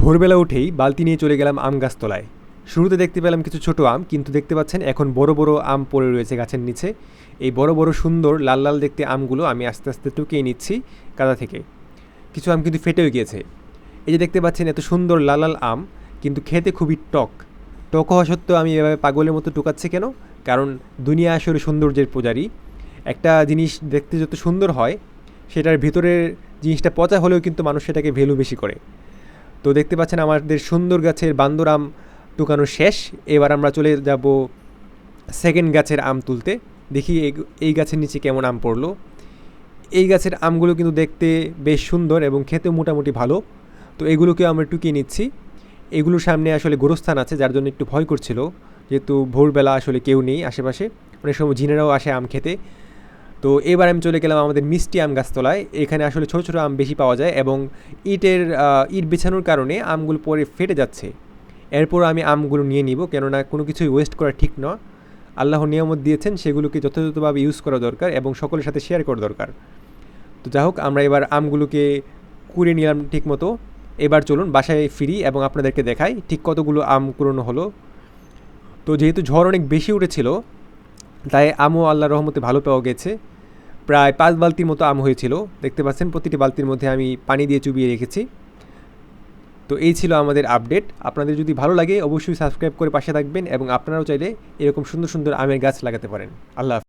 ভোরবেলা উঠেই বালতি নিয়ে চলে গেলাম আম গাছতলায়। শুরুতে দেখতে পেলাম কিছু ছোট আম, কিন্তু দেখতে পাচ্ছেন এখন বড় বড় আম পড়ে রয়েছে গাছের নিচে। এই বড় বড় সুন্দর লাল লাল দেখতে আমগুলো আমি আস্তে আস্তে টুকিয়ে নিচ্ছি কাদা থেকে। কিছু আম কিন্তু ফেটেও গিয়েছে। এই যে দেখতে পাচ্ছেন এত সুন্দর লাল লাল আম, কিন্তু খেতে খুবই টক। টক হওয়া সত্ত্বেও আমি এভাবে পাগলের মতো টুকাচ্ছি কেন? কারণ দুনিয়া আসলে সৌন্দর্যের পূজারী। একটা জিনিস দেখতে যত সুন্দর হয়, সেটার ভিতরের জিনিসটা পচা হলেও কিন্তু মানুষ সেটাকে ভ্যালু বেশি করে। তো দেখতে পাচ্ছেন আমাদের সুন্দর গাছের বান্দর আম টুকানো শেষ। এবার আমরা চলে যাব সেকেন্ড গাছের আম তুলতে। দেখি এই- গাছের নিচে কেমন আম পড়ল। এই গাছের আমগুলো কিন্তু দেখতে বেশ সুন্দর এবং খেতে মোটামুটি ভালো। তো এগুলোকেও আমরা টুকিয়ে নিচ্ছি। এগুলোর সামনে আসলে গোরস্থান আছে, যার জন্য একটু ভয় করছিল। যেহেতু ভোরবেলা আসলে কেউ নেই আশেপাশে। অনেক সময় ঝিনেরাও আসে আম খেতে। তো এবার আমি চলে গেলাম আমাদের মিষ্টি আম গাছতলায়। এখানে আসলে ছোটো ছোটো আম বেশি পাওয়া যায় এবং ইটের ইট বিছানোর কারণে আমগুলো পরে ফেটে যাচ্ছে। এরপর আমি আমগুলো নিয়ে নিব কেননা কোনো কিছুই ওয়েস্ট করা ঠিক নয় আল্লাহ নিয়ামত দিয়েছেন সেগুলোকে যথাযথভাবে ইউজ করা দরকার এবং সকলের সাথে শেয়ার করা দরকার। তো যাই হোক, আমরা এবার আমগুলোকে কুড়ে নিলাম ঠিক মতো এবার চলুন বাসায় ফিরি এবং আপনাদেরকে দেখাই ঠিক কতগুলো আম কুড়োনো হলো। তো যেহেতু ঝড় অনেক বেশি উঠেছিল, তাই আমও আল্লাহ রহমতে ভালো পাওয়া গেছে। প্রায় পাঁচ বালতির মতো আম হয়েছিল। দেখতে পাচ্ছেন, প্রতিটি বালতির মধ্যে আমি পানি দিয়ে চুবিয়ে রেখেছি। তো এই ছিল আমাদের আপডেট। আপনাদের যদি ভালো লাগে, অবশ্যই সাবস্ক্রাইব করে পাশে থাকবেন এবং আপনারাও চাইলে এরকম সুন্দর সুন্দর আমের গাছ লাগাতে পারেন। আল্লাহ।